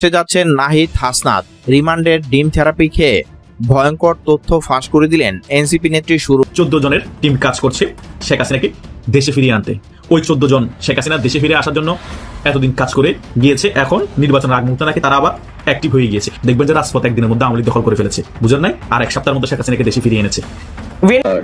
দেশে যাচ্ছেন নাহিদ হাসনাত। রিমান্ডের ডিম থেরাপি খেয়ে ভয়ঙ্কর তথ্য ফাঁস করে দিলেন এনসিপি নেত্রী শুরু চোদ্দ জনের টিম কাজ করছে শেখ হাসিনাকে দেশে ফিরিয়ে আনতে। ওই চোদ্দ জন শেখ হাসিনা দেশে ফিরে আসার জন্য এতদিন কাজ করে গিয়েছে। এখন নির্বাচন আগ মুহূর্তে নাকি তারা আবার অ্যাক্টিভ হয়ে গিয়েছে। দেখবেন যে রাজপথ একদিনের মধ্যে আওয়ামী লীগ দখল করে ফেলেছে। বুঝেন নাই? আর এক সপ্তাহের মধ্যে শেখ হাসিনাকে দেশে ফিরিয়ে এনেছে।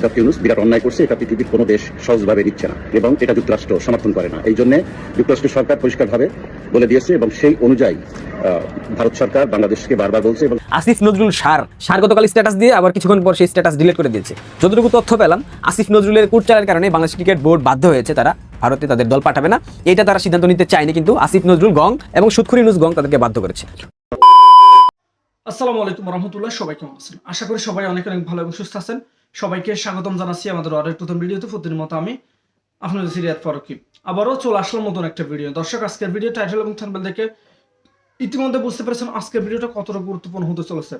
ডক্টর ইউনুস বিরাট অন্যায় করছে এটা পৃথিবীর কোনো দেশ সহজভাবে দিচ্ছে না এবং এটা যুক্তরাষ্ট্র সমর্থন করে না। এই জন্য যুক্তরাষ্ট্র সরকার পরিষ্কারভাবে বলে দিয়েছে এবং সেই অনুযায়ী আহ, ভারত সরকার বাংলাদেশকে বারবার বলছে এবং আসিফ নজরুল সার। সার গতকাল স্ট্যাটাস দিয়ে আবার কিছুক্ষণ পর সেই স্ট্যাটাস ডিলিট করে দিয়েছে। যতটুকু তথ্য পেলাম আসিফ নজরুলের কুটচালের কারণে বাংলাদেশ ক্রিকেট বোর্ড বাধ্য হয়েছে তারা ভারতে তাদের দল পাঠাবে না। এটা তারা সিদ্ধান্ত নিতে চায়নি কিন্তু আসিফ নজরুল গং এবং সুৎখুরি নুজ গং তাদেরকে বাধ্য করেছে। আসসালামু আলাইকুম রহমতুল্লাহ সবাই কেমন আছেন? আশা করি সবাই অনেক অনেক ভালো এবং সুস্থ আছেন। সবাইকে স্বাগতম জানাচ্ছি আমাদের আরেক নতুন ভিডিওতে। প্রতিদিন মতো আমি আপনাদের সিরিয়াত ফারুকি। আবারও চলে আসলাম নতুন একটা ভিডিও। দর্শক, আজকের ভিডিও টাইটেল এবং থাম্বনেল দেখে ইতিমধ্যে বুঝতে পেরেছেন আজকের ভিডিওটা কতটা গুরুত্বপূর্ণ হতে চলেছে।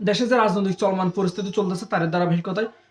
দেশে যে রাজনৈতিক চলমান পরিস্থিতি চলতেছে তার ধারাবাহিকতায়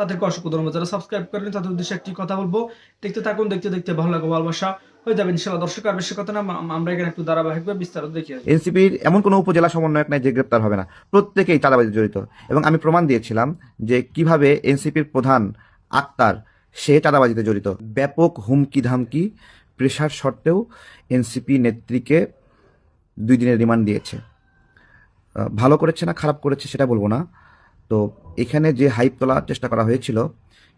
তাদেরকে অসংখ্য ধন্যবাদ। যারা সাবস্ক্রাইব করেন তাদের উদ্দেশ্যে একটি কথা বলব। দেখতে থাকুন, দেখতে দেখতে ভালো লাগবে ভালোবাসা। হয়ে যাবে ইনশাল্লাহ দর্শক, আর বেশি কথা না আমরা এখানে একটু ধারাবাহিকভাবে বিস্তারিত দেখি এনসিপির এমন কোনো উপজেলা সমন্বয়ক নাই যে গ্রেপ্তার হবে না। প্রত্যেকেই চাঁদাবাজি জড়িত। এবং আমি প্রমাণ দিয়েছিলাম যে কীভাবে এনসিপির প্রধান আক্তার, সে চাঁদাবাজিতে জড়িত। ব্যাপক হুমকি ধামকি প্রেশার সত্ত্বেও এনসিপি নেত্রীকে দুই দিনের রিমান্ড দিয়েছে। ভালো করেছে না খারাপ করেছে সেটা বলব না। তো এখানে যে হাইপ তোলার চেষ্টা করা হয়েছিল,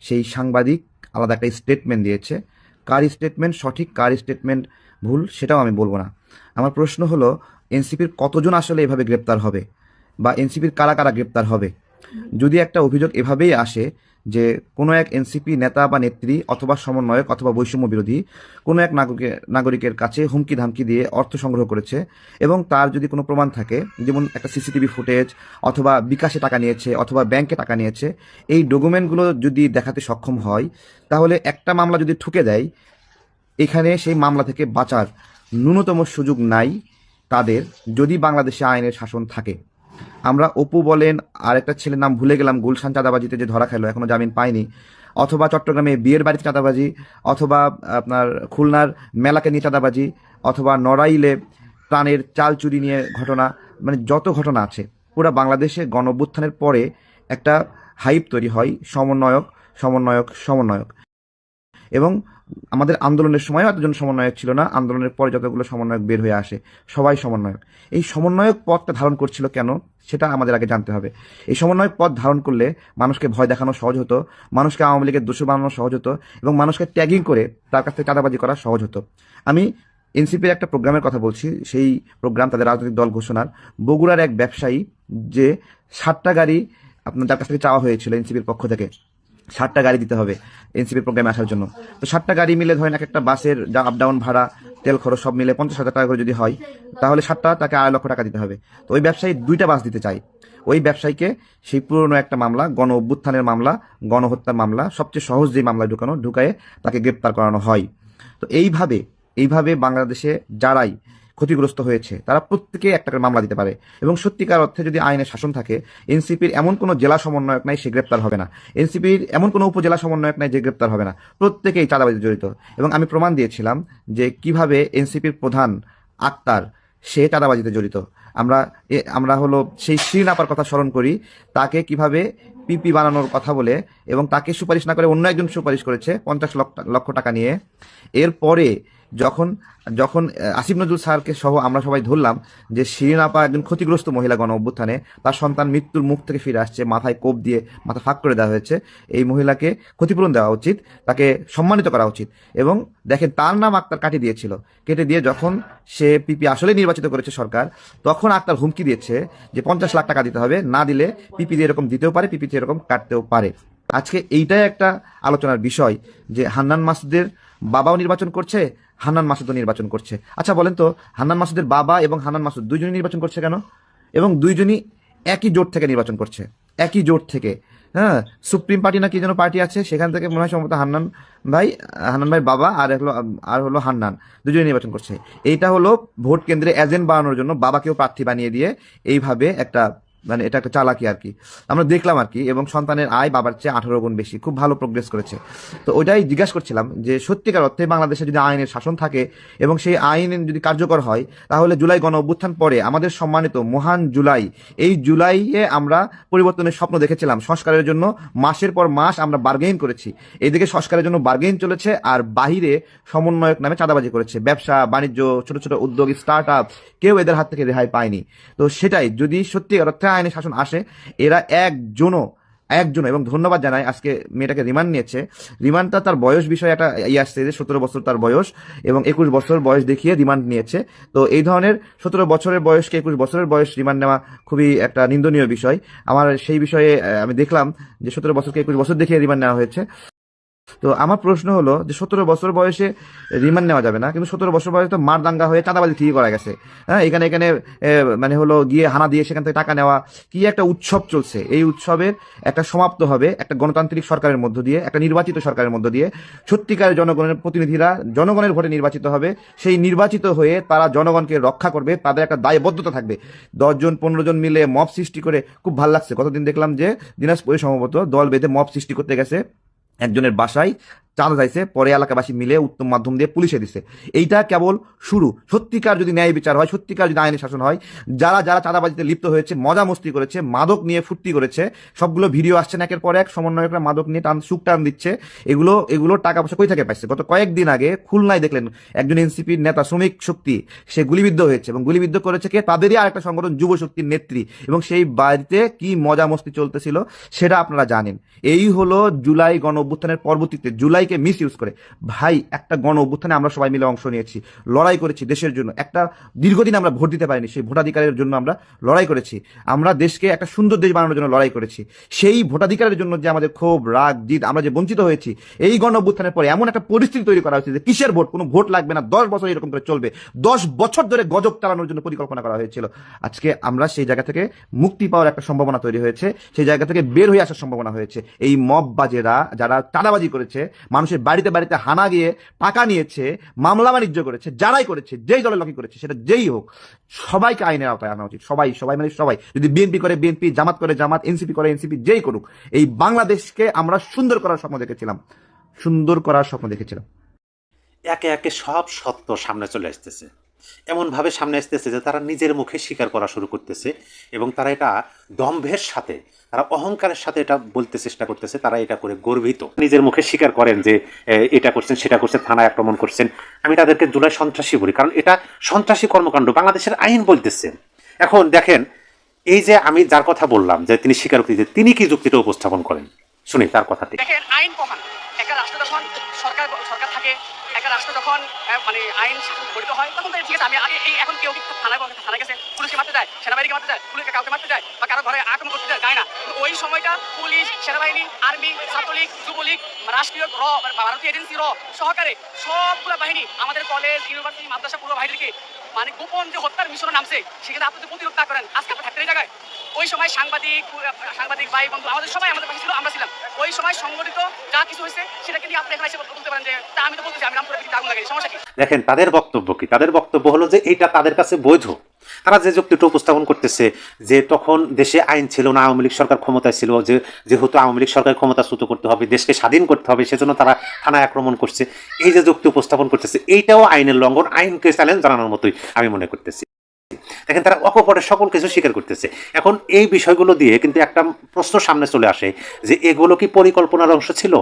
সেই সাংবাদিক আলাদা একটা স্টেটমেন্ট দিয়েছে। কার স্টেটমেন্ট সঠিক, কার স্টেটমেন্ট ভুল, সেটাও আমি বলব না। আমার প্রশ্ন হলো, এনসিপির কতজন আসলে এভাবে গ্রেপ্তার হবে? বা এনসিপির কারা কারা গ্রেপ্তার হবে? যদি একটা অভিযোগ এভাবেই আসে যে কোনো এক এনসিপি নেতা বা নেত্রী অথবা সমন্বয়ক অথবা বৈষম্য বিরোধী কোনো এক নাগরিকের নাগরিকের কাছে হুমকি ধামকি দিয়ে অর্থ সংগ্রহ করেছে এবং তার যদি কোনো প্রমাণ থাকে, যেমন একটা সিসিটিভি ফুটেজ অথবা বিকাশে টাকা নিয়েছে অথবা ব্যাংকে টাকা নিয়েছে, এই ডকুমেন্টগুলো যদি দেখাতে সক্ষম হয়, তাহলে একটা মামলা যদি ঠুকে দেয়, এখানে সেই মামলা থেকে বাঁচার ন্যূনতম সুযোগ নাই তাদের যদি বাংলাদেশে আইনের শাসন থাকে। আমরা অপু বলেন আর একটা ছেলের নাম ভুলে গেলাম, গুলশান চাঁদাবাজিতে যে ধরা খেলো, এখনও জামিন পায়নি। অথবা চট্টগ্রামে বিয়ের বাড়িতে চাঁদাবাজি, অথবা আপনার খুলনার মেলাকে নিয়ে চাঁদাবাজি, অথবা নড়াইলে প্রাণের চাল চুরি নিয়ে ঘটনা মানে যত ঘটনা আছে, পুরো বাংলাদেশে গণ অভ্যুত্থানের পরে একটা হাইপ তৈরি হয়, সমন্বয়ক সমন্বয়ক সমন্বয়ক। এবং আমাদের আন্দোলনের সময়ও এতজন সমন্বয়ক ছিল না, আন্দোলনের পরে যতগুলো সমন্বয়ক বের হয়ে আসে, সবাই সমন্বয়ক। এই সমন্বয়ক পদটা ধারণ করছিল কেন? সেটা আমাদের আগে জানতে হবে। এই সমন্বয়ক পদ ধারণ করলে মানুষকে ভয় দেখানো সহজ হতো, মানুষকে আওয়ামী লীগের দোষী বানানো সহজ হতো এবং মানুষকে ট্যাগিং করে তার কাছ থেকে চাঁদাবাজি করা সহজ হতো। আমি এনসিপির একটা প্রোগ্রামের কথা বলছি, সেই প্রোগ্রাম তাদের রাজনৈতিক দল ঘোষণার। বগুড়ার এক ব্যবসায়ী যে সাতটা গাড়ি আপনার যার কাছ থেকে চাওয়া হয়েছিল এনসিপির পক্ষ থেকে ষাটটা গাড়ি দিতে হবে এনসিপির প্রোগ্রামে আসার জন্য। তো ষাটটা গাড়ি মিলে ধরেন এক একটা বাসের যা আপ ডাউন ভাড়া, তেল খরচ সব মিলে পঞ্চাশ হাজার টাকা করে যদি হয়, তাহলে ষাটটা তাকে আড়াই লক্ষ টাকা দিতে হবে। তো ওই ব্যবসায়ী দুইটা বাস দিতে চায়। ওই ব্যবসায়ীকে সেই পুরনো একটা মামলা, গণ অভ্যুত্থানের মামলা, গণহত্যার মামলা, সবচেয়ে সহজ যে মামলায় ঢুকানো, ঢুকায়ে তাকে গ্রেপ্তার করানো হয়। তো এইভাবে এইভাবে বাংলাদেশে যারাই ক্ষতিগ্রস্ত হয়েছে, তারা প্রত্যেকে একটা করে মামলা দিতে পারে। এবং সত্যিকার অর্থে যদি আইনের শাসন থাকে, এনসিপির এমন কোনো জেলা সমন্বয়ক নাই সে গ্রেপ্তার হবে না। এনসিপির এমন কোনো উপজেলা সমন্বয়ক নাই যে গ্রেপ্তার হবে না। প্রত্যেকেই চাঁদাবাজিতে জড়িত। এবং আমি প্রমাণ দিয়েছিলাম যে কীভাবে এনসিপির প্রধান আক্তার, সে চাঁদাবাজিতে জড়িত। আমরা আমরা হলো সেই শিরিন আপার কথা স্মরণ করি, তাকে কীভাবে পিপি বানানোর কথা বলে এবং তাকে সুপারিশ না করে অন্য একজন সুপারিশ করেছে পঞ্চাশ লক্ষ টাকা নিয়ে। এরপরে যখন যখন আসিফ নজরুল স্যারকে সহ আমরা সবাই ধরলাম যে শিরিন আপা একজন ক্ষতিগ্রস্ত মহিলা গণ অভ্যুত্থানে তার সন্তান মৃত্যুর মুখ থেকে ফিরে আসছে, মাথায় কোপ দিয়ে মাথা ফাঁক করে দেওয়া হয়েছে। এই মহিলাকে ক্ষতিপূরণ দেওয়া উচিত, তাকে সম্মানিত করা উচিত এবং দেখেন তার নাম আক্তার কাটি দিয়েছিল। কেটে দিয়ে যখন সে পিপি আসলে নির্বাচিত করেছে সরকার, তখন আক্তার হুমকি দিয়েছে যে পঞ্চাশ লাখ টাকা দিতে হবে, না দিলে পিপি দিয়ে এরকম দিতেও পারে, পিপি এরকম কাটতেও পারে। আজকে এইটাই একটা আলোচনার বিষয় যে হান্নান মাসুদের বাবাও নির্বাচন করছে হান্নান মাসুদও নির্বাচন করছে। আচ্ছা বলেন তো, হান্নান মাসুদের বাবা এবং হান্নান মাসুদ দুইজনই নির্বাচন করছে কেন? এবং দুইজনই একই জোট থেকে নির্বাচন করছে। একই জোট থেকে। হ্যাঁ সুপ্রিম পার্টি না কি যেন পার্টি আছে? সেখান থেকে মনে হয় সম্ভবত হান্নান ভাই হান্নান ভাই বাবা আর হলো আর হলো হান্নান। দুজনে নির্বাচন করছে। এইটা হলো ভোট কেন্দ্রে এজেন্ট বানানোর জন্য বাবাকেও প্রার্থী বানিয়ে দিয়ে এইভাবে একটা মানে এটা একটা চালাকি আর কি। আমরা দেখলাম আর কি, এবং সন্তানের আয় বাবার চেয়ে আঠারো গুণ বেশি। খুব ভালো প্রোগ্রেস করেছে। তো ওইটাই জিজ্ঞাসা করছিলাম যে, সত্যিকার অর্থে বাংলাদেশে যদি আইনের শাসন থাকে এবং সেই আইন যদি কার্যকর হয়, তাহলে জুলাই গণ অভ্যুত্থান পরে আমাদের সম্মানিত মহান জুলাই, এই জুলাইয়ে আমরা পরিবর্তনের স্বপ্ন দেখেছিলাম। সংস্কারের জন্য মাসের পর মাস আমরা বার্গেইন করেছি। এইদিকে সংস্কারের জন্য বার্গেইন চলেছে আর বাহিরে সমন্বয়ক নামে চাঁদাবাজি করেছে। ব্যবসা, বাণিজ্য, ছোট ছোট উদ্যোগ স্টার্ট আপ কেউ এদের হাত থেকে রেহাই পায়নি। তো সেটাই, যদি সত্যিকার অর্থে আইনের শাসন আসে, এরা একজনও একজন এবং ধন্যবাদ জানাই আজকে মেয়েটাকে রিমান্ড নিয়েছে। রিমান্ডটা তার বয়স বিষয়ে একটা ইয়ে আসছে যে সতেরো বছর তার বয়স, এবং একুশ বছর বয়স দেখিয়ে রিমান্ড নিয়েছে। তো এই ধরনের সতেরো বছরের বয়সকে একুশ বছরের বয়স রিমান্ড নেওয়া খুবই একটা নিন্দনীয় বিষয়। আমার সেই বিষয়ে আমি দেখলাম যে সতেরো বছরকে একুশ বছর দেখিয়ে রিমান্ড নেওয়া হয়েছে। তো আমার প্রশ্ন হলো যে সতেরো বছর বয়সে রিমান্ড নেওয়া যাবে না, কিন্তু সতেরো বছর বয়সে তো মার দাঙ্গা হয়ে চাঁদাবাজি ঠিকই করা গেছে। হ্যাঁ এখানে এখানে মানে হলো গিয়ে হানা দিয়ে সেখান থেকে টাকা নেওয়া, কি একটা উৎসব চলছে? এই উৎসবের একটা সমাপ্ত হবে একটা গণতান্ত্রিক সরকারের মধ্য দিয়ে, একটা নির্বাচিত সরকারের মধ্য দিয়ে। সত্যিকারের জনগণের প্রতিনিধিরা জনগণের ভোটে নির্বাচিত হবে, সেই নির্বাচিত হয়ে তারা জনগণকে রক্ষা করবে, তাদের একটা দায়বদ্ধতা থাকবে। দশজন পনেরো জন মিলে মব সৃষ্টি করে খুব ভালো লাগছে। কতদিন দেখলাম যে দিনাজপুরে সম্ভবত দল বেঁধে মব সৃষ্টি করতে গেছে। একজনের বাসায় চাঁদা যাইছে পরে এলাকাবাসী মিলে উত্তম মাধ্যম দিয়ে পুলিশে দিছে। এইটা কেবল শুরু। সত্যিকার যদি ন্যায় বিচার হয়, সত্যিকার যদি আইনের শাসন হয়, যারা যারা চাঁদাবাজিতে লিপ্ত হয়েছে, মজা মস্তি করেছে, মাদক নিয়ে ফুর্তি করেছে, সবগুলো ভিডিও আসছে একের পর এক, সমন্বয়করা মাদক নিয়ে টান, সুখ টান দিচ্ছে। এগুলো এগুলো টাকা পয়সা কই থেকে পাইছে? গত কয়েকদিন আগে খুলনায় দেখলেন একজন এনসিপির নেতা, শ্রমিক শক্তি, সে গুলিবিদ্ধ হয়েছে এবং গুলিবিদ্ধ করেছে কে? তাদেরই আরেকটা সংগঠন, যুব শক্তির নেত্রী। এবং সেই বাড়িতে কি মজা মস্তি চলতেছিল, সেটা আপনারা জানেন। এই হলো জুলাই গণ অভ্যুত্থানের পরবর্তীতে জুলাইকে মিস ইউজ করে। ভাই, একটা গণ অভ্যুত্থানে আমরা সবাই মিলে অংশ নিয়েছি। লড়াই করেছি দেশের জন্য। একটা দীর্ঘদিন আমরা ভোট দিতে পারিনি, সেই ভোটাধিকারের জন্য আমরা লড়াই করেছি। আমরা দেশকে একটা সুন্দর দেশ বানানোর জন্য লড়াই করেছি। সেই ভোটাধিকারের জন্য যে আমাদের ক্ষোভ, রাগ, জিদ, আমরা যে বঞ্চিত হয়েছি, এই গণ অভ্যুত্থানের পরে এমন একটা পরিস্থিতি তৈরি করা হয়েছে যে কিসের ভোট, কোনো ভোট লাগবে না, দশ বছর এরকম করে চলবে। দশ বছর ধরে গজব চালানোর জন্য পরিকল্পনা করা হয়েছিল। আজকে আমরা সেই জায়গা থেকে মুক্তি পাওয়ার একটা সম্ভাবনা তৈরি হয়েছে। সেই জায়গা থেকে বের হয়ে আসার সম্ভাবনা হয়েছে। এই মব বাজেরা যারা চাঁদাবাজি করেছে মানুষের বাড়িতে বাড়িতে হানা গিয়ে টাকা নিয়েছে, মামলা বাণিজ্য করেছে, যারাই করেছে, যেই দলের লোকই করেছে, সেটা যেই হোক, সবাইকে আইনের আওতায় আনা উচিত। সবাই সবাই মানে সবাই। যদি বিএনপি করে, বিএনপি, জামাত করে, জামাত, এনসিপি করে, এনসিপি যেই করুক, এই বাংলাদেশকে আমরা সুন্দর করার স্বপ্ন দেখেছিলাম। সুন্দর করার স্বপ্ন দেখেছিলাম। একে একে সব সত্য সামনে চলে আসতেছে। এমনভাবে সামনে আসতেছে যে তারা নিজের মুখে স্বীকার করা শুরু করতেছে এবং তারা এটা দম্ভের সাথে, তারা অহংকারের সাথে এটা বলতে চেষ্টা করতেছে, তারা এটা করে গর্বিত। নিজের মুখে স্বীকার করেন যে এটা করছেন, সেটা করছেন, থানায় আক্রমণ করছেন। আমি তাদেরকে জুলাই সন্ত্রাসী বলি, কারণ এটা সন্ত্রাসী কর্মকাণ্ড, বাংলাদেশের আইন বলতেছে। এখন দেখেন, এই যে আমি যার কথা বললাম, যে তিনি স্বীকারোক্তি, যে তিনি কি যুক্তিটা উপস্থাপন করেন, শুনি তার কথাটি। দেখেন, আইন একটা রাষ্ট্র রাষ্ট্র যখন মানে আইন গঠিত হয়, তখন ঠিক আছে, আমি এই এখন কেউ থানায় থানায় গেছে, পুলিশকে মারতে যায়, সেনাবাহিনীকে মারতে যায়, পুলিশকে কাউকে মারতে যায়, বা কারও ঘরে আক্রমণ করতে যায় না। ওই সময়টা পুলিশ, সেনাবাহিনী, আর্মি, ছাত্রলীগ, যুবলীগ, রাষ্ট্রীয় র ভারতীয় এজেন্সি র সহকারে সবগুলো বাহিনী আমাদের কলেজ, ইউনিভার্সিটি, মাদ্রাসা, পুরো বাহিনীকে মানে গোপন যে হত্যার মিশনে নামছে, সেখানে আপনি প্রতিরোধ না করেন। আজকে আপনি থাকতে এই জায়গায়। ওই সময় সাংবাদিক সাংবাদিক ভাই বন্ধু আমাদের সবাই আমাদের পাশে ছিল, আমরা ছিলাম। ওই সময় সংগঠিত যা কিছু হয়েছে, সেটাকে নিয়ে আপনি এখানে এসে বলতে পারেন যে, তা আমি তো বলতেছি, আমি রামপুরে আগুন লাগে। সমস্যা কি? দেখেন, তাদের বক্তব্য কি? তাদের বক্তব্য হলো যে এইটা তাদের কাছে বৈধ। তারা যে যুক্তিটা উপস্থাপন করতেছে যে তখন দেশে আইন ছিল না, আওয়ামী লীগ সরকার ক্ষমতায় ছিল, যে যেহেতু আওয়ামী লীগ সরকার ক্ষমতাচ্যুত করতে হবে, দেশকে স্বাধীন করতে হবে, সেজন্য তারা থানায় আক্রমণ করছে। এই যে যুক্তি উপস্থাপন করতেছে, এইটাও আইনের লঙ্ঘন, আইনকে চ্যালেঞ্জ জানানোর মতোই আমি মনে করতেছি। দেখেন তারা অকপটের সকল কিছু স্বীকার করতেছে। এখন এই বিষয়গুলো দিয়ে কিন্তু একটা প্রশ্ন সামনে চলে আসে যে এগুলো কি পরিকল্পনার অংশ ছিল?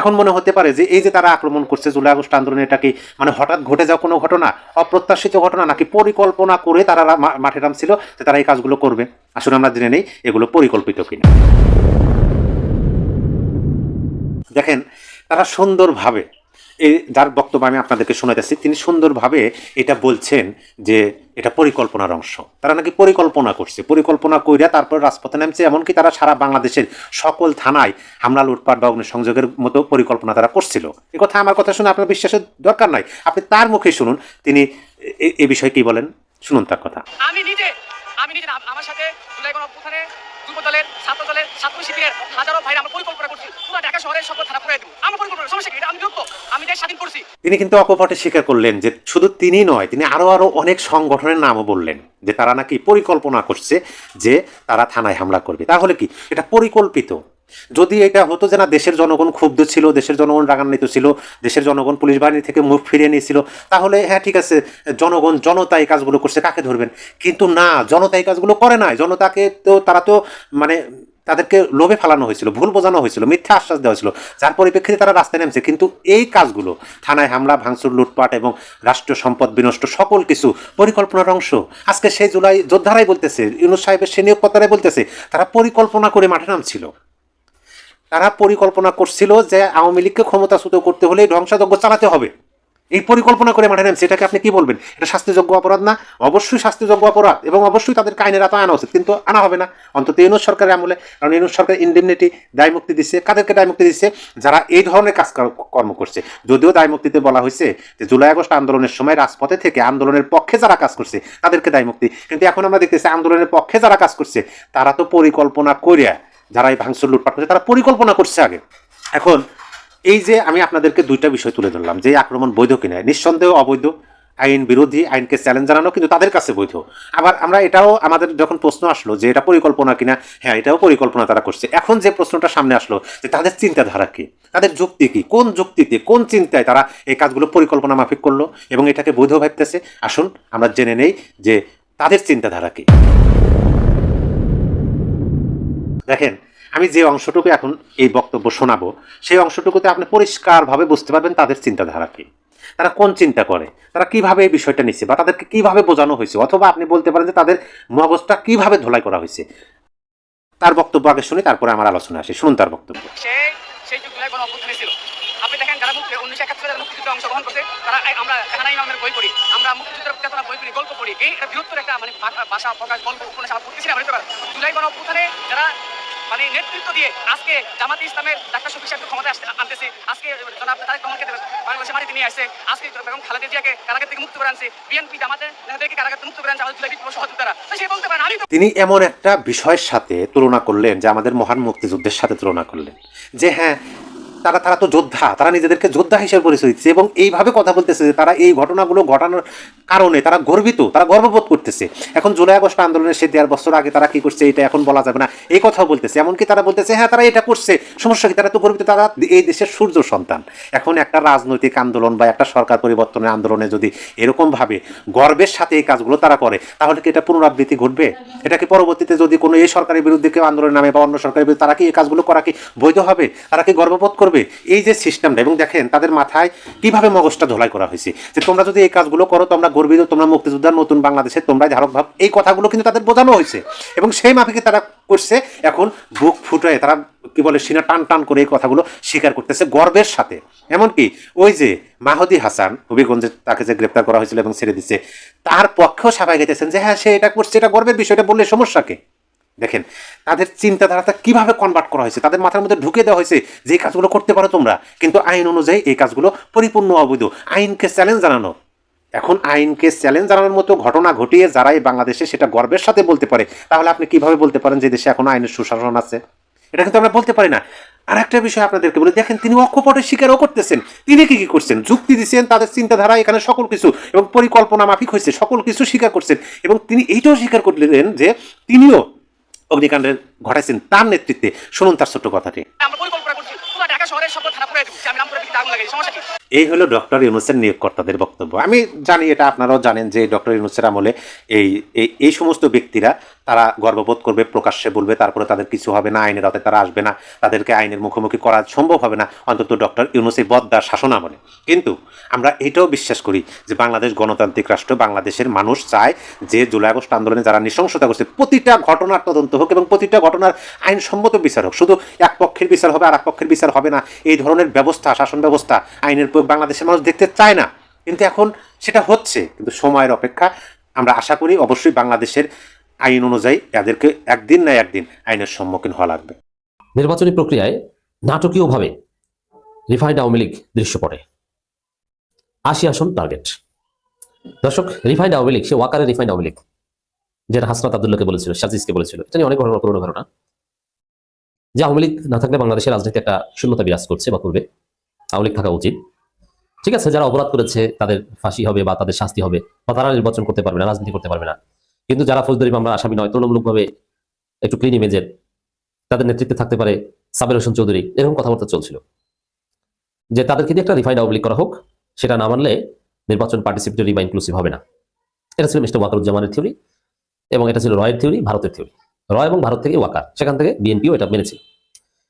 এখন মনে হতে পারে যে এই যে তারা আক্রমণ করছে জুলাই আগস্ট আন্দোলন, এটা কি মানে হঠাৎ ঘটে যাওয়া কোনো ঘটনা, অপ্রত্যাশিত ঘটনা নাকি পরিকল্পনা করে তারা মাঠে নামছিল যে তারা এই কাজগুলো করবে? আসলে আমরা জেনে নেই এগুলো পরিকল্পিত কিনা। দেখেন, তারা সুন্দরভাবে যার বক্তব্য আমি আপনাদেরকে শোনাতেছি তিনি সুন্দরভাবে এটা বলছেন যে এটা পরিকল্পনার অংশ। তারা নাকি পরিকল্পনা করছে। পরিকল্পনা কইরা তারপর রাজপথে নামছে, এমনকি তারা সারা বাংলাদেশের সকল থানায় হামলা, লুটপাট বা অগ্নিসংযোগের মতো পরিকল্পনা তারা করছিল। এ কথা আমার কথা শুনে আপনার বিশ্বাসের দরকার নাই। আপনি তার মুখে শুনুন, তিনি এ- বিষয়ে কি বলেন? শুনুন তার কথা। আমি নিজে আমি নিজে আমার সাথে জুলাই দলের, ছাত্র দলের, ছাত্র শিবিরের হাজারো আমরা পরিকল্পনা করছি। পুরো ঢাকা শহরের সকল থানা দেবো। আমার পরিকল্পনা, সমস্যা কি? এটা আমি যোগ্য? তিনি কিন্তু অকপটে স্বীকার করলেন যে শুধু তিনি নয়, তিনি আরও আরও অনেক সংগঠনের নামও বললেন যে তারা নাকি পরিকল্পনা করছে যে তারা থানায় হামলা করবে। তাহলে কি? এটা পরিকল্পিত। যদি এটা হতো যে না, দেশের জনগণ ক্ষুব্ধ ছিল, দেশের জনগণ রাগান্বিত ছিল, দেশের জনগণ পুলিশ বাহিনী থেকে মুখ ফিরিয়ে নিয়েছিল, তাহলে হ্যাঁ ঠিক আছে, জনগণ, জনতা এই কাজগুলো করছে, কাকে ধরবেন? কিন্তু না, জনতা এই কাজগুলো করে নাই। জনতাকে তো, তারা তো মানে তাদেরকে লোভে ফেলানো হয়েছিল, ভুল বোঝানো হয়েছিল, মিথ্যা আশ্বাস দেওয়া হয়েছিল। যার পরিপ্রেক্ষিতে তারা রাস্তায় নেমেছে। কিন্তু এই কাজগুলো, থানায় হামলা, ভাঙচুর, লুটপাট এবং রাষ্ট্রীয় সম্পদ বিনষ্ট সকল কিছু পরিকল্পনার অংশ। আজকে সেই জুলাই যোদ্ধারাই বলতেছে, ইউনুস সাহেবের সে নিয়োগকর্তারাই বলতেছে, তারা পরিকল্পনা করে মাঠে নামছিল। তারা পরিকল্পনা করছিল যে আওয়ামী লীগকে ক্ষমতাচ্যুত করতে হলে ধ্বংসাযজ্ঞ চালাতে হবে। এই পরিকল্পনা করে মাঠে নেমছে এটাকে আপনি কি বলবেন? এটা শাস্তিযোগ্য অপরাধ না? অবশ্যই শাস্তিযোগ্য অপরাধ এবং অবশ্যই তাদের আইনের আতা আনা উচিত, কিন্তু আনা হবে না। অন্তত ইউনুস সরকারের আমলে, কারণ ইউনুস সরকার ইন্ডেমনিটি দায় মুক্তি দিচ্ছে কাদেরকে দায় মুক্তি দিচ্ছে যারা এই ধরনের কাজ কর- কর্ম করছে। যদিও দায় মুক্তিতে বলা হয়েছে যে জুলাই আগস্ট আন্দোলনের সময় রাজপথে থেকে আন্দোলনের পক্ষে যারা কাজ করছে, তাদেরকে দায় মুক্তি কিন্তু এখন আমরা দেখতেছি আন্দোলনের পক্ষে যারা কাজ করছে, তারা তো পরিকল্পনা করিয়া যারা এই ভাঙচুর, লুটপাট করছে, তারা পরিকল্পনা করছে আগে। এখন এই যে আমি আপনাদেরকে দুইটা বিষয় তুলে ধরলাম, যে আক্রমণ বৈধ কিনা, নিঃসন্দেহ অবৈধ, আইন বিরোধী, আইনকে চ্যালেঞ্জ জানানো কিন্তু তাদের কাছে বৈধ। আবার আমরা এটাও, আমাদের যখন প্রশ্ন আসলো যে এটা পরিকল্পনা কিনা হ্যাঁ এটাও পরিকল্পনা তারা করছে। এখন যে প্রশ্নটা সামনে আসলো যে তাদের চিন্তাধারা কি, তাদের যুক্তি কি, কোন যুক্তিতে, কোন চিন্তায় তারা এই কাজগুলো পরিকল্পনা মাফিক করল এবং এটাকে বৈধ ভাবতেছে? আসুন, আমরা জেনে নেই যে তাদের চিন্তাধারা কি। দেখেন আমি যে অংশটুকু এখন এই বক্তব্য শোনাবো, সেই অংশটুকুতে আপনি পরিষ্কারভাবে বুঝতে পারবেন তাদের চিন্তাধারা কি। তারা কোন চিন্তা করে, তারা কীভাবে এই বিষয়টা নিচ্ছে বা তাদেরকে কীভাবে বোঝানো হয়েছে, অথবা আপনি বলতে পারেন যে তাদের মগজটা কীভাবে ধোলাই করা হয়েছে। তার বক্তব্য আগে শুনি, তারপরে আমার আলোচনা আসে। শুনুন তার বক্তব্য। তারা আমরা মুক্তিযুদ্ধের মানে নেতৃত্ব দিয়ে আজকে জামাত ইসলামের ডাক্তার শফিক সাহেবকে ক্ষমতায় আসতে আনতেছে। আজকে জনাব তারেক রহমানকে বাংলাদেশে মাটিতে নিয়ে আসছে। আজকে বেগম খালেদা জিয়াকে কারাগার থেকে মুক্ত করে আনছে। বিএনপি জামাতের নেতাদেরকে কারাগার থেকে মুক্ত করে আনছে। আমাদের সহযোগিতারা সে বলতে পারেন, আমি তিনি এমন একটা বিষয়ের সাথে তুলনা করলেন যে আমাদের মহান মুক্তিযুদ্ধের সাথে তুলনা করলেন। যে হ্যাঁ তারা তারা তো যোদ্ধা, তারা নিজেদেরকে যোদ্ধা হিসেবে পরিচয় দিচ্ছে এবং এইভাবে কথা বলতেছে যে তারা এই ঘটনাগুলো ঘটানোর কারণে তারা গর্বিত, তারা গর্ববোধ করতেছে। এখন জুলাই আগস্ট আন্দোলনের সে দেড় বছর আগে তারা কি করছে, এটা এখন বলা যাবে না। এই কথাও বলতেছে। এমনকি তারা বলতেছে হ্যাঁ তারা এটা করছে। সমস্যা কি? তারা তো গর্বিত। তারা এই দেশের সূর্য সন্তান। এখন একটা রাজনৈতিক আন্দোলন বা একটা সরকার পরিবর্তনের আন্দোলনে যদি এরকমভাবে গর্বের সাথে এই কাজগুলো তারা করে, তাহলে কি এটা পুনরাবৃত্তি ঘটবে? এটা কি পরবর্তীতে যদি কোনো এই সরকারের বিরুদ্ধে কেউ আন্দোলনের নামে বা অন্য সরকারের বিরুদ্ধে, তারা কি এই কাজগুলো করা কি বৈধ হবে? তারা কি গর্ববোধ করবে? এই যে সিস্টেমটা এবং দেখেন তাদের মাথায় কীভাবে মগজটা ধোলাই করা হয়েছে। যে তোমরা যদি এই কাজগুলো করো, তোমরা গর্বিত, তোমরা মুক্তিযোদ্ধার নতুন বাংলাদেশে তোমরা ধারক ভাব। এই কথাগুলো কিন্তু তাদের বোঝানো হয়েছে। এবং সেই মাফিকে তারা করছে এখন বুক ফুটায়, তারা কি বলে, সিনা টান টান করে এই কথাগুলো স্বীকার করতেছে গর্বের সাথে। এমনকি ওই যে মাহদি হাসান হবিগঞ্জে তাকে যে গ্রেপ্তার করা হয়েছিল এবং ছেড়ে দিচ্ছে তার পক্ষেও সাবাই গেতেছেন যে হ্যাঁ সে এটা করছে, এটা গর্বের বিষয়টা বললে সমস্যাকে দেখেন, তাদের চিন্তাধারাটা কীভাবে কনভার্ট করা হয়েছে? তাদের মাথার মধ্যে ঢুকে দেওয়া হয়েছে যে কাজগুলো করতে পারো তোমরা, কিন্তু আইন অনুযায়ী এই কাজগুলো পরিপূর্ণ অবৈধ। আইনকে চ্যালেঞ্জ জানানো। এখন আইনকে চ্যালেঞ্জ জানানোর মতো ঘটনা ঘটিয়ে যারা এই বাংলাদেশে সেটা গর্বের সাথে বলতে পারে, তাহলে আপনি কীভাবে বলতে পারেন যে, দেশে এখন আইনের সুশাসন আছে? এটা কিন্তু আমরা বলতে পারি না। আর একটা বিষয় আপনাদেরকে বলে, দেখেন, তিনি অক্ষপটের স্বীকারও করতেছেন। তিনি কি কি করছেন? যুক্তি দিচ্ছেন তাদের চিন্তাধারা এখানে সকল কিছু এবং পরিকল্পনা মাফিক হয়েছে, সকল কিছু স্বীকার করছেন। এবং তিনি এইটাও স্বীকার করলেন যে, তিনিও অগ্নিকাণ্ডের ঘটাইছেন তার নেতৃত্বে। শুনুন তার ছোট্ট কথাটি। এই হলো ডক্টর ইউনুসের নিয়োগকর্তাদের বক্তব্য। আমি জানি এটা আপনারাও জানেন যে ডক্টর ইউনুসের আমলে এই, এই- সমস্ত ব্যক্তিরা, তারা গর্ববোধ করবে, প্রকাশ্যে বলবে, তারপরে তাদের কিছু হবে না, আইনের আওতায় তারা আসবে না, তাদেরকে আইনের মুখোমুখি করা সম্ভব হবে না, অন্তত ডক্টর ইউনুসের বদ্দার শাসন আমলে। কিন্তু আমরা এটাও বিশ্বাস করি যে বাংলাদেশ গণতান্ত্রিক রাষ্ট্র, বাংলাদেশের মানুষ চায় যে জুলাই আগস্ট আন্দোলনে যারা নৃশংসতা করছে, প্রতিটা ঘটনার তদন্ত হোক এবং প্রতিটা ঘটনার আইনসম্মত বিচার হোক। শুধু এক পক্ষের বিচার হবে আর এক পক্ষের বিচার হবে না। এই ধরনের ব্যবস্থা, শাসন ব্যবস্থা, আইনের বাংলাদেশের মানুষ দেখতে চায় না। কিন্তু এখন সেটা হচ্ছে। কিন্তু সময়ের অপেক্ষা। আমরা আশা করি অবশ্যই বাংলাদেশের আইন অনুযায়ী এদেরকে একদিন না একদিন আইনের সম্মুখীন হওয়া লাগবে। নির্বাচনী প্রক্রিয়ায় নাটকীয়ভাবে রিফাইন্ড আওয়ামী লীগ দৃশ্য পড়ে। আশি আসন টার্গেট দর্শক, রিফাইন্ড আওয়ামী লীগ, সে ওয়াকারের রিফাইন্ড আওয়ামী লীগ, যেটা হাসনাত আবদুল্লাহকে বলেছিল সাজিজকে বলেছিল। এটা নিয়ে অনেক ঘটনা, পুরোনো ঘটনা। যে আওয়ামী লীগ না থাকলে বাংলাদেশের রাজনীতি একটা শূন্যতা বিরাজ করছে বা করবে, আওয়ামী লীগ থাকা উচিত। ঠিক আছে, যারা অপরাধ করেছে, তাদের ফাঁসি হবে বা তাদের শাস্তি হবে, বা তারা নির্বাচন করতে পারবে না, রাজনীতি করতে পারবে না। কিন্তু যারা ফৌজদারি মামলা, আসামি নয়, তুলনামূলকভাবে একটু ক্লিন ইমেজের তাদের নেতৃত্বে থাকতে পারে সাবের হোসেন চৌধুরী, এরকম কথাবার্তা চলছিল। যে তাদেরকে দিয়ে একটা রিফাইন্ড আওয়ামী করা হোক, সেটা না মানলে নির্বাচন পার্টিসিপেটরি বা ইনক্লুসিভ হবে না। এটা ছিল মিস্টার ওয়াকারুজ্জামানের থিওরি এবং এটা ছিল রয়ের থিওরি ভারতের থিওরি রয় এবং ভারত থেকে ওয়াকার, সেখান থেকে বিএনপিও এটা মেনেছিল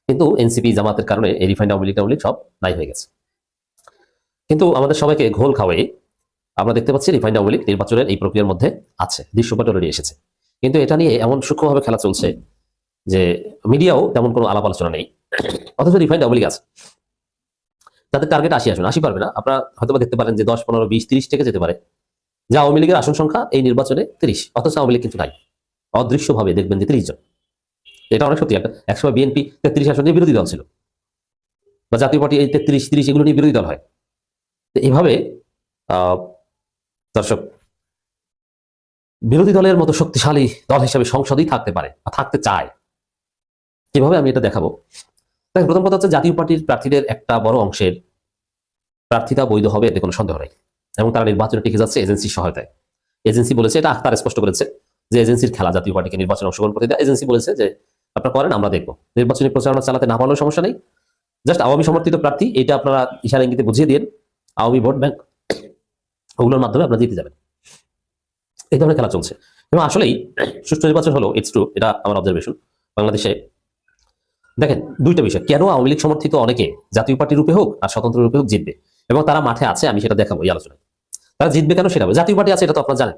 কিন্তু এনসিপি জামাতের কারণে এই রিফাইন্ড আওয়ামী সব নাই হয়ে গেছে। কিন্তু আমাদের সবাইকে ঘোল খাওয়াই, আমরা দেখতে পাচ্ছি রিফাইন্ড আওয়ামী লীগ নির্বাচনের এই প্রক্রিয়ার মধ্যে আছে। দৃশ্যপট অলরেডি এসেছে। কিন্তু এটা নিয়ে এমন সূক্ষ্মভাবে খেলা চলছে যে মিডিয়াও তেমন কোনো আলাপ আলোচনা নেই। অথচ রিফাইন্ড আওয়ামী লীগ আছে। তাদের টার্গেট আসি আসুন আসি পারবে না। আপনারা হয়তো দেখতে পারেন যে দশ, পনেরো, বিশ, তিরিশ থেকে যেতে পারে। যে আওয়ামী লীগের আসন সংখ্যা এই নির্বাচনে তিরিশ, অথচ আওয়ামী লীগ কিন্তু নাই। অদৃশ্যভাবে দেখবেন যে তিরিশ জন। এটা অনেক সত্যি, একটা একসময় বিএনপি তেত্রিশ আসন নিয়ে বিরোধী দল ছিল। বা জাতীয় পার্টি এই তেত্রিশ, তিরিশ এগুলো নিয়ে বিরোধী দল হয়। এভাবে দর্শক, বিরোধী দলের মতো শক্তিশালী দল হিসেবে সংসদেই থাকতে পারে বা থাকতে চায়। কীভাবে আমি এটা দেখাবো। দেখেন, প্রথম কথা হচ্ছে জাতীয় পার্টির প্রার্থীদের একটা বড় অংশের প্রার্থিতা বৈধ হবে এতে কোনো সন্দেহ নেই। এবং তারা নির্বাচনে টিকে যাচ্ছে এজেন্সির সহায়তায়। এজেন্সি বলেছে, এটা আখতার স্পষ্ট করেছে যে এজেন্সির খেলা জাতীয় পার্টিকে নির্বাচনে অংশগ্রহণ করতে দেয়। এজেন্সি বলেছে যে, আপনারা করেন, আমরা দেখব। নির্বাচনী প্রচারণা চালাতে না পারলেও সমস্যা নেই। জাস্ট আওয়ামী সমর্থিত প্রার্থী, এটা আপনারা ইশারা ইঙ্গিতে বুঝিয়ে দিন আওয়ামী ভোট ব্যাংক ওগুলোর মাধ্যমে আপনারা জিতে যাবেন। এই ধরনের খেলা চলছে। এবং আসলেই সুষ্ঠু নির্বাচন হলো ইটস ট্রু এটা আমার অবজারভেশন বাংলাদেশে দেখেন, দুইটা বিষয়। কেন আওয়ামী লীগ সমর্থিত অনেকে জাতীয় পার্টি রূপে হোক আর স্বতন্ত্র রূপে হোক জিতবে? এবং তারা মাঠে আছে, আমি সেটা দেখাবো এই আলোচনায়। তারা জিতবে কেন সেটা। জাতীয় পার্টি আছে, এটা তো আপনারা জানেন।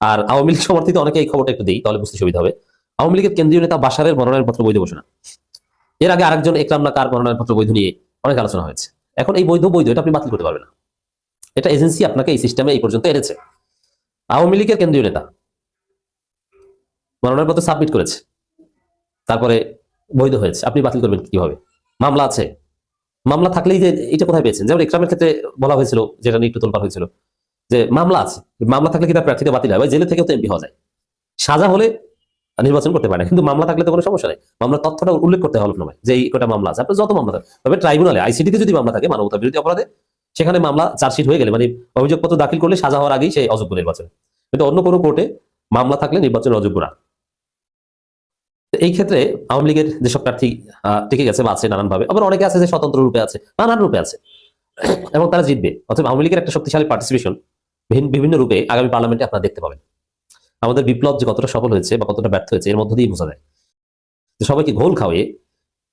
আর আওয়ামী লীগ সমর্থিত অনেকে এই খবরটা একটু দিই, তাহলে বুঝতে সুবিধা হবে। আওয়ামী লীগের কেন্দ্রীয় নেতা বাসারের মনোনয়নপত্র বৈধ ঘোষণা। এর আগে আরেকজন একরাম কার মনোনয়নপত্র বৈধ নিয়ে অনেক আলোচনা হয়েছে। এখন এই বৈধ বৈধ, এটা আপনি বাতিল করতে পারবেন এটা এজেন্সি আপনাকে এই সিস্টেমে এই পর্যন্ত এনেছে। আওয়ামী লীগের কেন্দ্রীয় নেতা মনোনয়নপত্র সাবমিট করেছে। তারপরে বৈধ হয়েছে। আপনি বাতিল করবেন কীভাবে? মামলা আছে। মামলা থাকলেই যে এটা কোথায় পেয়েছেন? যেমন একরামের ক্ষেত্রে বলা হয়েছিল, যেটা নিয়ে একটু তোলপার হয়েছিল, যে মামলা আছে। মামলা থাকলে কি তার প্রার্থীতে বাতিল হয়? বা জেলে থেকেও তো এমপি হওয়া যায়। সাজা হলে নির্বাচন করতে পারে না। কিন্তু মামলা থাকলে তো কোনো সমস্যা নেই। মামলার তথ্যটা উল্লেখ করতে হবে হলফনামায় যে এই কটা মামলা আছে। আপনার যত মামলা থাকে তবে ট্রাইব্যুনালে আইসিডিতে যদি মামলা থাকে মানবতা বিরোধী অপরাধে, সেখানে মামলা চার্জশিট হয়ে গেলে মানে অভিযোগপত্র দাখিল করলে সাজা হওয়ার আগেই সেই অযোগ্য নির্বাচন। কিন্তু অন্য কোনো কোর্টে মামলা থাকলে নির্বাচনের অযোগ্য না। এই ক্ষেত্রে আওয়ামী লীগের যেসব প্রার্থী টিকে গেছে বা আছে নানানভাবে, আবার অনেকে আছে যে স্বতন্ত্র রূপে আছে, নানান রূপে আছে, এবং তারা জিতবে। অথবা আওয়ামী লীগের একটা শক্তিশালী পার্টিসিপেশন বিভিন্ন রূপে আগামী পার্লামেন্টে আপনারা দেখতে পাবেন। আমাদের বিপ্লব যে কতটা সফল হয়েছে বা কতটা ব্যর্থ হয়েছে, এর মধ্য দিয়ে বোঝা যায়। যে সবাইকে ঘোল খাওয়িয়ে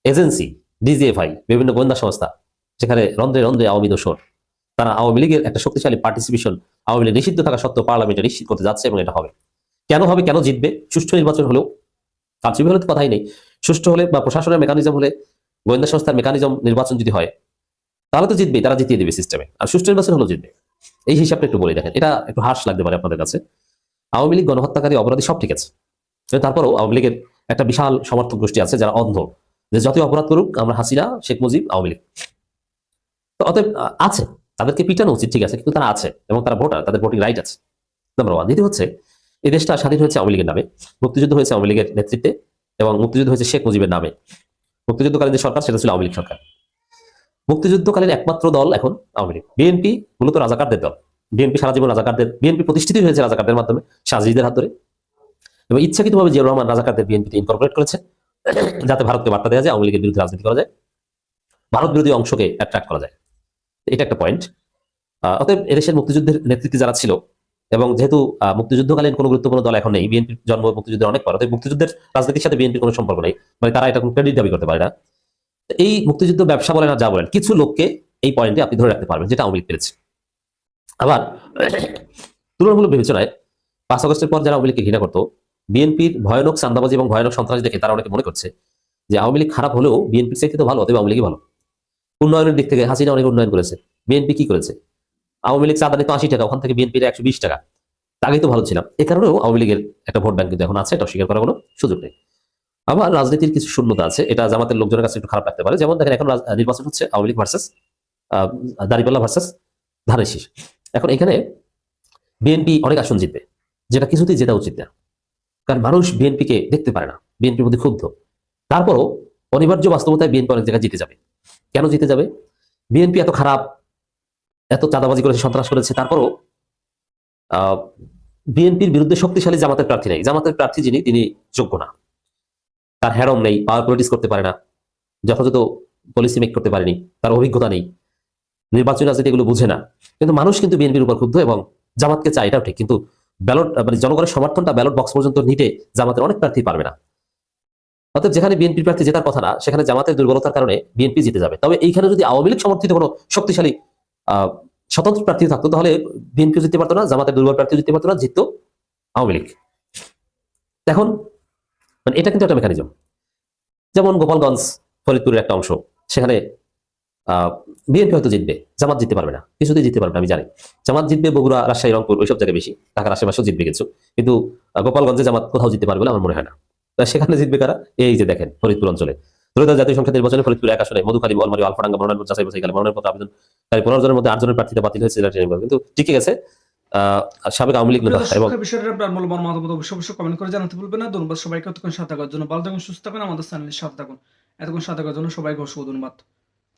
এজেন্সি, ডিজিএফআই, বিভিন্ন গোয়েন্দা সংস্থা, যেখানে রন্ধ্রে রন্ধ্রে আওয়ামী দোসর তারা আওয়ামী লীগের একটা শক্তিশালী পার্টিসিপেশন আওয়ামী লীগ নিষিদ্ধ থাকা সত্ত্বেও পার্লামেন্টে নিশ্চিত করতে যাচ্ছে এবং এটা হবে। কেন হবে, কেন জিতবে? সুষ্ঠু নির্বাচন হলেও কারচুপি হলে তো কথাই নেই। সুষ্ঠু হলে বা প্রশাসনের মেকানিজম হলে, গোয়েন্দা সংস্থার মেকানিজম নির্বাচন যদি হয়, তাহলে তো জিতবেই, তারা জিতিয়ে দেবে সিস্টেমে আর সুষ্ঠু নির্বাচন হলেও জিতবে। এই হিসাবটা একটু বলে দেখেন। এটা একটু হার্শ লাগতে পারে আপনাদের কাছে। আওয়ামী লীগ গণহত্যাকারী অপরাধী সব ঠিক আছে। তারপরেও আওয়ামী লীগের একটা বিশাল সমর্থক গোষ্ঠী আছে যারা অন্ধ। যে যতই অপরাধ করুক, আমরা হাসিনা, শেখ মুজিব, আওয়ামী লীগ। তো অতএব আছে। তাদেরকে পিটানো উচিত, ঠিক আছে, কিন্তু তারা আছে এবং তারা ভোটার, তাদের ভোটিং রাইট আছে। নাম্বার ওয়ান দ্বিতীয় হচ্ছে, এই দেশটা স্বাধীন হয়েছে আওয়ামী লীগের নামে, মুক্তিযুদ্ধ হয়েছে আওয়ামী লীগের নেতৃত্বে এবং মুক্তিযুদ্ধ হয়েছে শেখ মুজিবের নামে। মুক্তিযুদ্ধকালীন যে সরকার, সেটা ছিল আওয়ামী লীগ সরকার। মুক্তিযুদ্ধকালীন একমাত্র দল এখন আওয়ামী লীগ। বিএনপি মূলত রাজাকারদের দল। বিএনপি সারা জীবন রাজাকারদের, বিএনপি প্রতিষ্ঠিত হয়েছে রাজাকারদের মাধ্যমে সাজিদের হাত ধরে। এবং ইচ্ছাকৃতভাবে জিয়াউর রহমান রাজাকারদের বিএনপিতে ইনকর্পোরেট করেছে, যাতে ভারতকে বার্তা দেওয়া যায়, আওয়ামী লীগের বিরুদ্ধে রাজনীতি করা যায়, ভারত বিরোধী অংশকে অ্যাট্রাক্ট করা যায়। এটা একটা পয়েন্ট অতএব এদেশের মুক্তিযুদ্ধের নেতৃত্বে যারা ছিল, এবং যেহেতু মুক্তিযুদ্ধকালীন কোনো গুরুত্বপূর্ণ দল এখন নেই, বিএনপির জন্ম মুক্তিযুদ্ধের অনেক পর, অতএব মুক্তিযুদ্ধের রাজনীতির সাথে বিএনপির কোনো সম্পর্ক নেই মানে তারা এটা কোনো ক্রেডিট দাবি করতে পারে না। এই মুক্তিযুদ্ধ ব্যবসা বলেন আর যা বলেন, কিছু লোককে এই পয়েন্টে আপনি ধরে রাখতে পারবেন, যেটা আওয়ামী লীগ পেরেছে। আবার, তুলনামূলক বিবেচনায় পাঁচ আগস্টের পর যারা আওয়ামী ঘৃণা করতো, বিএনপির ভয়ানক চান্দাবাজি এবং ভয়ানক সন্ত্রাস দেখে তারা অনেকে মনে করছে যে আওয়ামী লীগ খারাপ হলেও বিএনপির চাইতে তো ভালো, অতএব আওয়ামী লীগই ভালো। উন্নয়নের দিক থেকে হাসিনা অনেক উন্নয়ন করেছে। বিএনপি কি করেছে? আওয়ামী লীগ চাঁদা নিত আশি টাকা, ওখান থেকে বিএনপির একশো বিশ টাকা। আগেই তো ভালো ছিলাম। এ কারণেও আওয়ামী লীগের একটা ভোট ব্যাংক কিন্তু এখন আছে, এটা অস্বীকার করার কোনো সুযোগ নেই। আবার রাজনীতির কিছু শূন্যতা আছে, এটা জামাতের লোকজনের কাছে একটু খারাপ লাগতে পারে। যেমন দেখেন, এখন নির্বাচন হচ্ছে আওয়ামী লীগ ভার্সেস দাঁড়িপাল্লা ভার্সেস ধানের শীষ। এখন এখানে বিএনপি অনেক আসন জিতবে, যেটা কিছুতেই জেতা উচিত না। কারণ মানুষ বিএনপিকে দেখতে পারে না বিএনপির মধ্যে ক্ষুব্ধ। তারপরও অনিবার্য বাস্তবতায় বিএনপি অনেক জায়গায় জিতে যাবে। কেন জিতে যাবে? বিএনপি এত খারাপ, এত চাঁদাবাজি করেছে, সন্ত্রাস করেছে, তারপরও বিএনপির বিরুদ্ধে শক্তিশালী জামাতের প্রার্থী নেই। জামাতের প্রার্থী যিনি, তিনি যোগ্য না। তার হ্যারম নেই পাওয়ার পলিটিক্স করতে পারে না, যথাযথ পলিসি মেক করতে পারেনি, তার অভিজ্ঞতা নেই। নির্বাচনী রাজনীতি এগুলো বুঝে না। কিন্তু মানুষ কিন্তু বিএনপির উপর ক্ষুব্ধ এবং জামাতকে চায়, এটাও ঠিক। কিন্তু ব্যালট মানে জনগণের সমর্থনটা ব্যালট বক্স পর্যন্ত নিতে জামাতের অনেক প্রার্থী পারবে না। অর্থাৎ যেখানে বিএনপি প্রার্থী জেতার কথা না, সেখানে জামাতের দুর্বলতার কারণে বিএনপি জিতে যাবে। তবে এইখানে যদি আওয়ামী লীগ সমর্থিত কোনো শক্তিশালী স্বতন্ত্র প্রার্থী থাকতো, তাহলে বিএনপি জিততে পারতো না, জামাতের দুর্বল প্রার্থী জিততে পারতো না, জিততো আওয়ামী লীগ। এখন মানে এটা কিন্তু একটা মেকানিজম যেমন গোপালগঞ্জ, ফরিদপুরের একটা অংশ, সেখানে বিএনপি হয়তো জিতবে জামাত জিততে পারবে না কিছুতেই জিততে পারবে না আমি জানি। জামাত জিতবে বগুড়া রাজশাহী রংপুর ওইসব জায়গায় বেশি ঢাকার আশেপাশেও জিতবে কিছু। কিন্তু গোপালগঞ্জে জামাত কোথাও জিততে পারবে বলে আমার মনে হয় না। সেখানে জিতবে কারা? এই যে দেখেন ফরিদপুর অঞ্চলে। ত্রয়োদশ জাতীয় সংসদ নির্বাচনে ফরিদপুর এক আসনে মধুখালী অলমারি আলফাডাঙ্গা মনোনয়ন যাচাই বাছাই গেলে মনোনয়ন পত্র আবেদন তাই পনেরো জনের মধ্যে আটজনের প্রার্থীতা বাতিল হয়েছে কিন্তু টিকে গেছে সাবেক আওয়ামী লীগ নেতা এবং বিষয়টা আপনার মূল্যবান মতামত অবশ্যই অবশ্যই কমেন্ট করে জানাতে ভুলবেন না। ধন্যবাদ সবাইকে এতক্ষণ সাথে থাকার জন্য। ভালো থাকুন সুস্থ থাকুন আমাদের চ্যানেলের সাথে থাকুন। এতক্ষণ সাথে থাকার জন্য সবাইকে অসংখ্য ধন্যবাদ।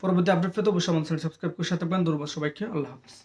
পরবর্তী আপডেট পেতে অবশ্যই আমাদের চ্যানেল সাবস্ক্রাইব করে সাথে পান ধন্যবাদ সবাইকে। আল্লাহ হাফিজ।